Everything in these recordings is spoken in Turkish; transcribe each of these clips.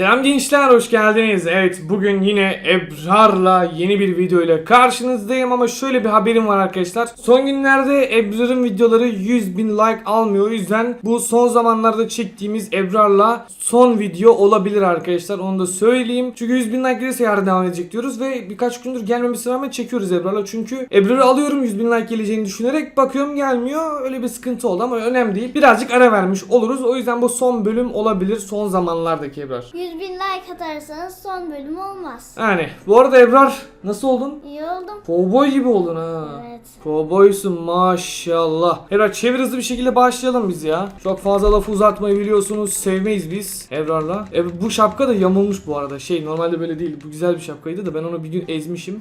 Selam gençler hoş geldiniz. Evet bugün yine Ebrar'la yeni bir video ile karşınızdayım ama şöyle bir haberim var arkadaşlar. Son günlerde Ebrar'ın videoları 100 bin like almıyor. O yüzden bu son zamanlarda çektiğimiz Ebrar'la son video olabilir arkadaşlar. Onu da söyleyeyim. Çünkü 100 bin like gelirse yarın devam edecek diyoruz ve birkaç gündür gelmemesi rağmen çekiyoruz Ebrar'la. Çünkü Ebrar'ı alıyorum 100 bin like geleceğini düşünerek bakıyorum gelmiyor. Öyle bir sıkıntı oldu ama önemli değil. Birazcık ara vermiş oluruz. O yüzden bu son bölüm olabilir. Son zamanlardaki Ebrar. 100 bin like atarsanız son bölüm olmaz. Yani bu arada Ebrar nasıl oldun? İyi oldum. Kovboy gibi oldun ha. Evet. Kovboysun maşallah. Ebrar çevir hızlı bir şekilde başlayalım biz ya. Çok fazla lafı uzatmayı biliyorsunuz. Sevmeyiz biz Ebrar'la. E, bu şapka da yamulmuş bu arada. Şey normalde böyle değil. Bu güzel bir şapkaydı da ben onu bir gün ezmişim.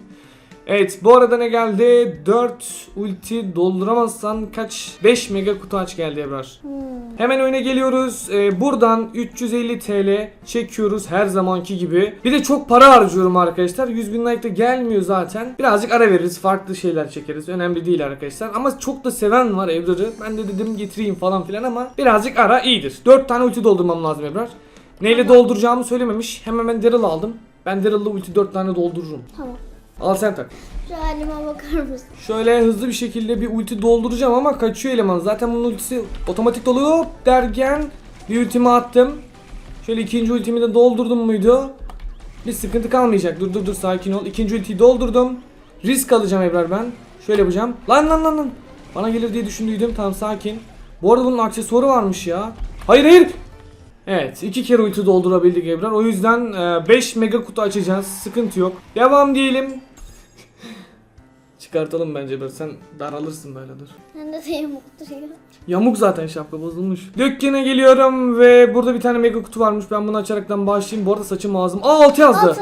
Evet bu arada ne geldi? 4 ulti dolduramazsan kaç? 5 mega kutu aç geldi Ebrar. Hmm. Hemen öne geliyoruz. Ee, buradan 350 TL çekiyoruz her zamanki gibi. Bir de çok para harcıyorum arkadaşlar. 100 bin like de gelmiyor zaten. Birazcık ara veririz. Farklı şeyler çekeriz. Önemli değil arkadaşlar. Ama çok da seven var Ebrar'ı. Ben de dedim getireyim falan filan ama birazcık ara iyidir. 4 tane ulti doldurmam lazım Ebrar. Neyle dolduracağımı söylememiş. Hemen ben Daryl aldım. Ben Daryl'la ulti 4 tane doldururum. Tamam. Al sen tak. Şu halime bakar mısın? Şöyle hızlı bir şekilde bir ulti dolduracağım ama kaçıyor eleman. Zaten bunun ultisi otomatik doluyor derken bir ultimi attım. Şöyle ikinci ultimi de doldurdum muydu? Bir sıkıntı kalmayacak. Dur dur dur sakin ol. İkinci ultiyi doldurdum. Risk alacağım Ebrar ben. Şöyle yapacağım. Lan lan lan lan. Bana gelir diye düşündüydüm. Tamam sakin. Bu arada bunun aksesuarı varmış ya. Hayır hayır. Evet iki kere ulti doldurabildik Ebrar. O yüzden 5 mega kutu açacağız. Sıkıntı yok. Devam diyelim. Çıkartalım bence Ebrar. Sen daralırsın böyle dur. Ben de yamuk duruyor. Yamuk zaten şapka bozulmuş. Dükkana geliyorum ve burada bir tane mega kutu varmış. Ben bunu açaraktan başlayayım. Bu arada saçım ağzım. Aa 6 yazdı. Altı.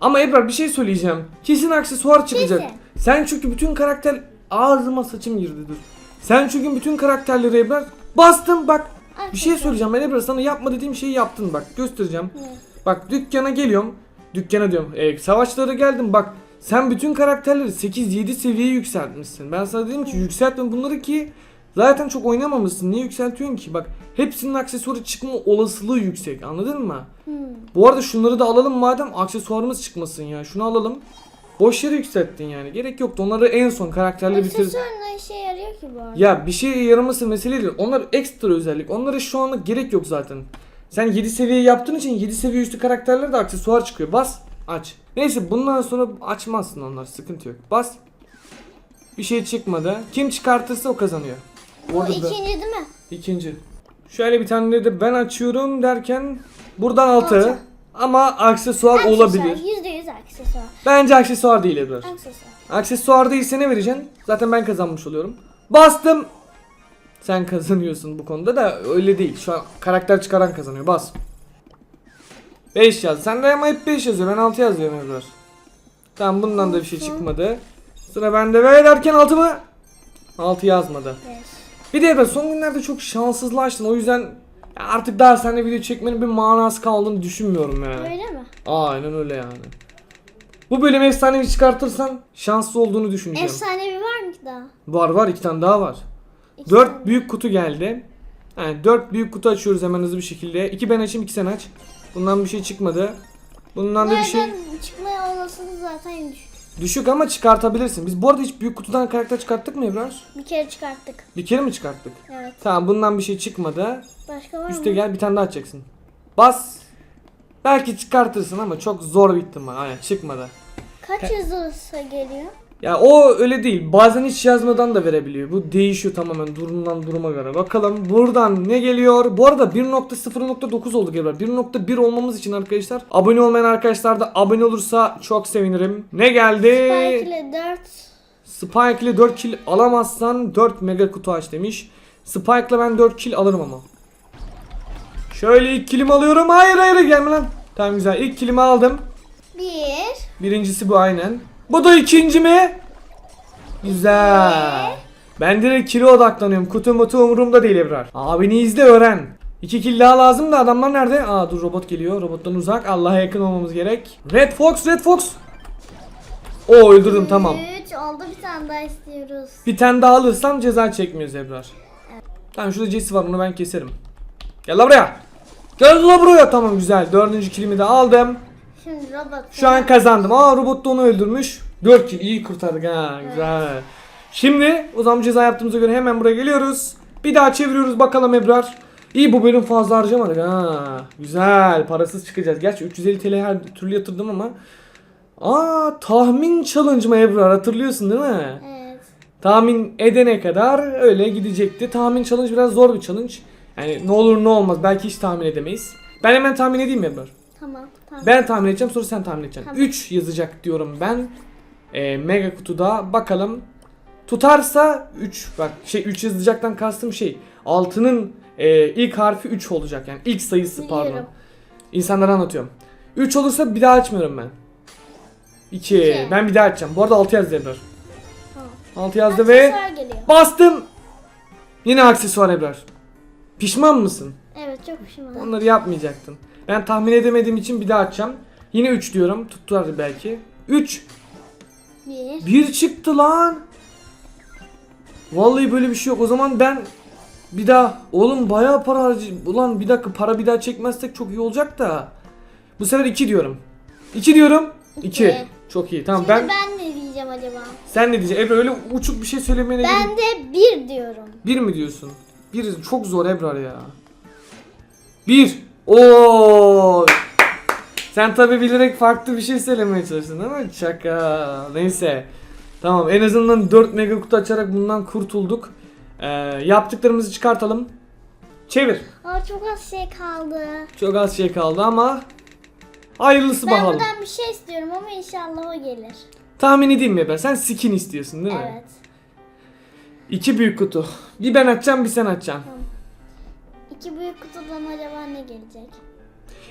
Ama Ebrar bir şey söyleyeceğim. Kesin aksesuar çıkacak. Kesin. Sen çünkü bütün karakter ağzıma saçım girdi dur. Sen çünkü bütün karakterleri Ebrar bastın bak. Bir şey söyleyeceğim ben Ebrar sana yapma dediğim şeyi yaptın bak göstereceğim. Ne? Bak dükkana geliyorum. Dükkana diyorum. E, savaşlara geldim bak. Sen bütün karakterleri 8-7 seviyeye yükseltmişsin. Ben sana dedim ki yükseltme bunları ki zaten çok oynamamışsın. Niye yükseltiyorsun ki? Bak hepsinin aksesuarı çıkma olasılığı yüksek. Anladın mı? Hmm. Bu arada şunları da alalım madem aksesuarımız çıkmasın ya. Şunu alalım. Boş yere yükselttin yani. Gerek yoktu. Onları en son karakterle bitir. Aksesuar ne işe yarıyor ki bu arada? Ya bir şeye yaraması mesele değil. Onlar ekstra özellik. Onlara şu anlık gerek yok zaten. Sen 7 seviye yaptığın için 7 seviye üstü karakterlere de aksesuar çıkıyor. Bas, aç. Neyse bundan sonra açmazsın onlar. Sıkıntı yok. Bas. Bir şey çıkmadı. Kim çıkartırsa o kazanıyor. Bu Orada da- ikinci değil mi? İkinci. Şöyle bir tane de ben açıyorum derken buradan altı. Altı. Ama aksesuar olabilir. Yüzde yüz aksesuar. Bence aksesuar değil Ebrar. Aksesuar. Aksesuar değilse ne vereceksin? Zaten ben kazanmış oluyorum. Bastım. Sen kazanıyorsun bu konuda da öyle değil. Şu an karakter çıkaran kazanıyor. Bas. 5 yaz. Sen de ama hep 5 yazıyor. Ben 6 yazıyorum Ebrar. Tamam bundan da bir şey çıkmadı. Sıra bende ve derken 6 mı? 6 yazmadı. Bir de Ebrar son günlerde çok şanssızlaştın. O yüzden artık daha seninle video çekmenin bir manası kaldığını düşünmüyorum yani. Öyle mi? Aynen öyle yani. Bu bölüm efsanevi çıkartırsan şanslı olduğunu düşüneceğim. Efsanevi var mı ki daha? Var var iki tane daha var. İki Dört tane. büyük kutu geldi. Yani dört büyük kutu açıyoruz hemen hızlı bir şekilde. İki ben açayım iki sen aç. Bundan bir şey çıkmadı. Bundan da bir şey Nereden çıkmaya olasılığı zaten düşük. düşük ama çıkartabilirsin. Biz bu arada hiç büyük kutudan karakter çıkarttık mı Ebrar? Bir kere çıkarttık. Bir kere mi çıkarttık? Evet. Tamam bundan bir şey çıkmadı. Başka var Üste mı? gel bir tane daha açacaksın. Bas. Belki çıkartırsın ama çok zor bir ihtimal. Aynen çıkmadı. Kaç yazılırsa geliyor? Ya o öyle değil. Bazen hiç yazmadan da verebiliyor. Bu değişiyor tamamen durumdan duruma göre. Bakalım buradan ne geliyor? Bu arada 1.0.9 olduk Ebrar. 1.1 olmamız için arkadaşlar. Abone olmayan arkadaşlar da abone olursa çok sevinirim. Ne geldi? Spike ile 4. Spike ile 4 kill alamazsan 4 mega kutu aç demiş. Spike ile ben 4 kill alırım ama. Şöyle ilk killimi alıyorum. Hayır hayır gelme lan. Tamam güzel. İlk killimi aldım. 1. Birincisi bu aynen. Bu da ikinci mi? Güzel. Ben direkt kilo odaklanıyorum. Kutu mutu umurumda değil Ebrar. Abini izle öğren. İki kill daha lazım da adamlar nerede? Aa dur robot geliyor. Robottan uzak. Allah'a yakın olmamız gerek. Red Fox, Red Fox. Oo öldürdüm tamam. 3 oldu bir tane daha istiyoruz. Bir tane daha alırsam ceza çekmiyoruz Ebrar. Tamam şurada Jesse var onu ben keserim. Gel lan buraya. Gel la buraya. Tamam güzel. Dördüncü kilimi de aldım. Şimdi robot. Şu an kazandım. Aa robot da onu öldürmüş. 4 kill iyi kurtardık ha güzel. Şimdi o zaman ceza yaptığımıza göre hemen buraya geliyoruz. Bir daha çeviriyoruz bakalım Ebrar. İyi bu bölüm fazla harcamadık ha. Güzel parasız çıkacağız. Gerçi 350 TL her türlü yatırdım ama. Aa tahmin challenge mı Ebrar hatırlıyorsun değil mi? Evet. Tahmin edene kadar öyle gidecekti. Tahmin challenge biraz zor bir challenge. Yani ne olur ne olmaz belki hiç tahmin edemeyiz. Ben hemen tahmin edeyim mi Ebrar? Tamam. Tamam. Ben tahmin edeceğim sonra sen tahmin edeceksin. Tamam. 3 yazacak diyorum ben. Ee, mega kutuda bakalım. Tutarsa 3 bak şey 3 yazacaktan kastım şey. Altının e, ilk harfi 3 olacak yani ilk sayısı pardon. Biliyorum. İnsanlara anlatıyorum. 3 olursa bir daha açmıyorum ben. 2. İki. Ben bir daha açacağım. Bu arada 6 yazdı Ebrar. Tamam. 6 yazdı ve Aksesuar geliyor. bastım. Yine aksesuar Ebrar. Pişman mısın? Evet çok pişmanım. Onları yapmayacaktın. Ben tahmin edemediğim için bir daha açacağım. Yine 3 diyorum. Tuttular belki. 3. Bir. 1 çıktı lan. Vallahi böyle bir şey yok. O zaman ben bir daha oğlum bayağı para harcı. Ulan bir dakika para bir daha çekmezsek çok iyi olacak da. Bu sefer 2 diyorum. 2 diyorum. 2. İki. Çok iyi. Tamam Şimdi ben, ben, ne diyeceğim acaba? sen ne diyeceksin? Ebru öyle uçuk bir şey söylemene gerek- Ben de bir diyorum. Bir mi diyorsun? Bir çok zor Ebrar ya. Bir. Oo. Sen tabi bilerek farklı bir şey söylemeye çalıştın ama şaka. Neyse. Tamam en azından 4 mega kutu açarak bundan kurtulduk. Ee, yaptıklarımızı çıkartalım. Çevir. Aa çok az şey kaldı. Çok az şey kaldı ama hayırlısı Ben bakalım. buradan bir şey istiyorum ama inşallah o gelir. Tahmin edeyim mi ben? Sen skin istiyorsun değil mi? Evet. İki büyük kutu. Bir ben açacağım bir sen açacaksın. İki büyük kutudan acaba ne gelecek?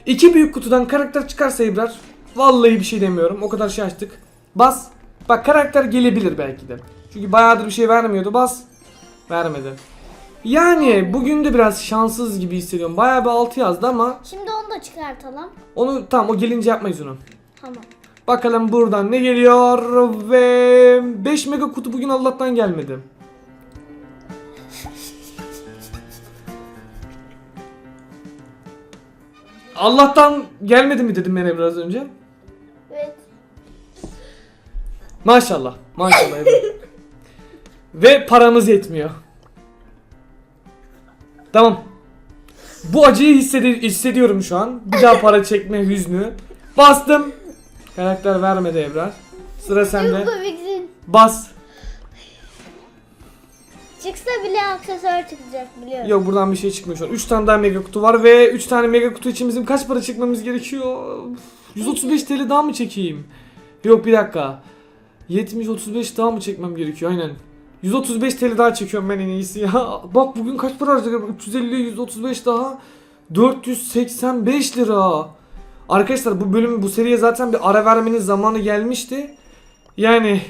İki büyük kutudan karakter çıkarsa Ebrar Vallahi bir şey demiyorum o kadar şey açtık Bas Bak karakter gelebilir belki de Çünkü bayağıdır bir şey vermiyordu bas Vermedi Yani bugün de biraz şanssız gibi hissediyorum Bayağı bir altı yazdı ama Şimdi onu da çıkartalım. Onu tamam o gelince yapmayız onu Tamam. Bakalım buradan ne geliyor Ve 5 mega kutu bugün Allah'tan gelmedi Allah'tan gelmedi mi dedim ben biraz önce Evet. Maşallah. Maşallah Ebru. Ve paramız yetmiyor. Tamam. Bu acıyı hissedi- hissediyorum şu an. Bir daha para çekme hüznü. Bastım. Karakter vermedi Ebrar. Sıra sende. Bas. Çıksa bile aksesuar çıkacak biliyorum. Yok buradan bir şey çıkmıyor şu an. 3 tane daha mega kutu var ve 3 tane mega kutu için bizim kaç para çekmemiz gerekiyor? 135 TL daha mı çekeyim? Yok bir dakika. 70 35 daha mı çekmem gerekiyor? Aynen. 135 TL daha çekiyorum ben en iyisi ya. Bak bugün kaç para harcadım? 350 135 daha 485 lira. Arkadaşlar bu bölüm bu seriye zaten bir ara vermenin zamanı gelmişti. Yani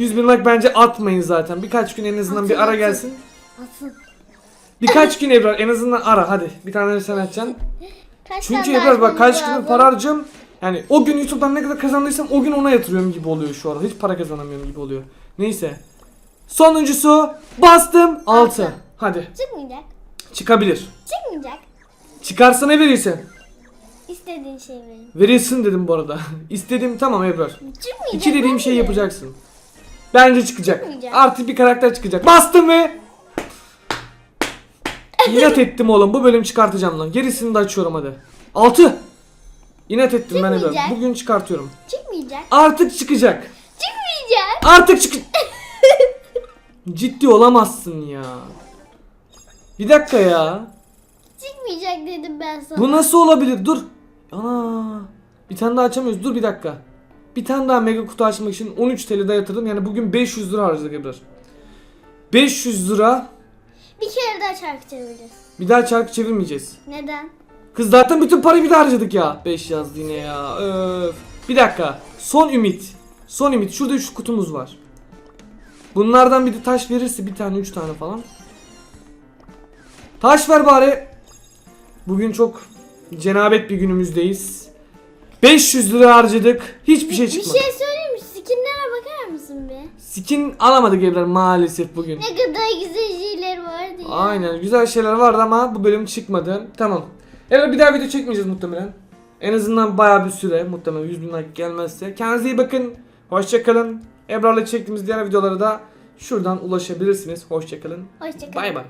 100 bin like bence atmayın zaten. Birkaç gün en azından bir ara gelsin. Atın. Birkaç gün Ebrar en azından ara hadi. Bir tane sen açacaksın. Kaç Çünkü tane Ebrar bak açmamız kaç gün lazım? para harcam. Yani o gün YouTube'dan ne kadar kazandıysam o gün ona yatırıyorum gibi oluyor şu arada. Hiç para kazanamıyorum gibi oluyor. Neyse. Sonuncusu bastım 6. Altı. Hadi Çıkmayacak. çıkabilir. Çıkmayacak. Çıkarsa ne verirsin? İstediğin şey verin. Verirsin dedim bu arada. İstedim tamam Ebrar. Çıkmayacak. İki dediğim bence şeyi de. yapacaksın. Bence çıkacak. Çıkmayacak. Artık bir karakter çıkacak. Bastım ve İnat ettim oğlum. Bu bölüm çıkartacağım lan. Gerisini de açıyorum hadi. 6. İnat ettim ben. Çıkmayacak. Bugün çıkartıyorum. Çıkmayacak. Artık çıkacak. Çıkmayacak. Artık çık. Ciddi olamazsın ya. Bir dakika ya. Çıkmayacak dedim ben sana. Bu nasıl olabilir? Dur. Ana. Bir tane daha açamıyoruz. Dur bir dakika. Bir tane daha mega kutu açmak için 13 TL daha yatırdım. Yani bugün 500 lira harcadık Ebrar. 500 lira. Bir kere daha çarkı çevireceğiz. Bir daha çarkı çevirmeyeceğiz. Neden? Kız zaten bütün parayı bir daha harcadık ya. 5 yazdı yine ya. Öf. Bir dakika. Son ümit. Son ümit. Şurada 3 kutumuz var. Bunlardan bir de taş verirse bir tane 3 tane falan. Taş ver bari. Bugün çok cenabet bir günümüzdeyiz. 500 lira harcadık. Hiçbir şey Bir çıkmadı. şey söyleyeyim mi? Skinlere bakar mısın be? Skin alamadık Ebrar maalesef bugün. Ne kadar güzel şeyler vardı ya. Aynen güzel şeyler vardı ama bu bölüm çıkmadı. Tamam. Evet bir daha video çekmeyeceğiz muhtemelen. En azından baya bir süre muhtemelen 100 bin like gelmezse. Kendinize iyi bakın. Hoşçakalın. Ebrar'la çektiğimiz diğer videolara da şuradan ulaşabilirsiniz. Hoşçakalın. Hoşçakalın. Bay bay.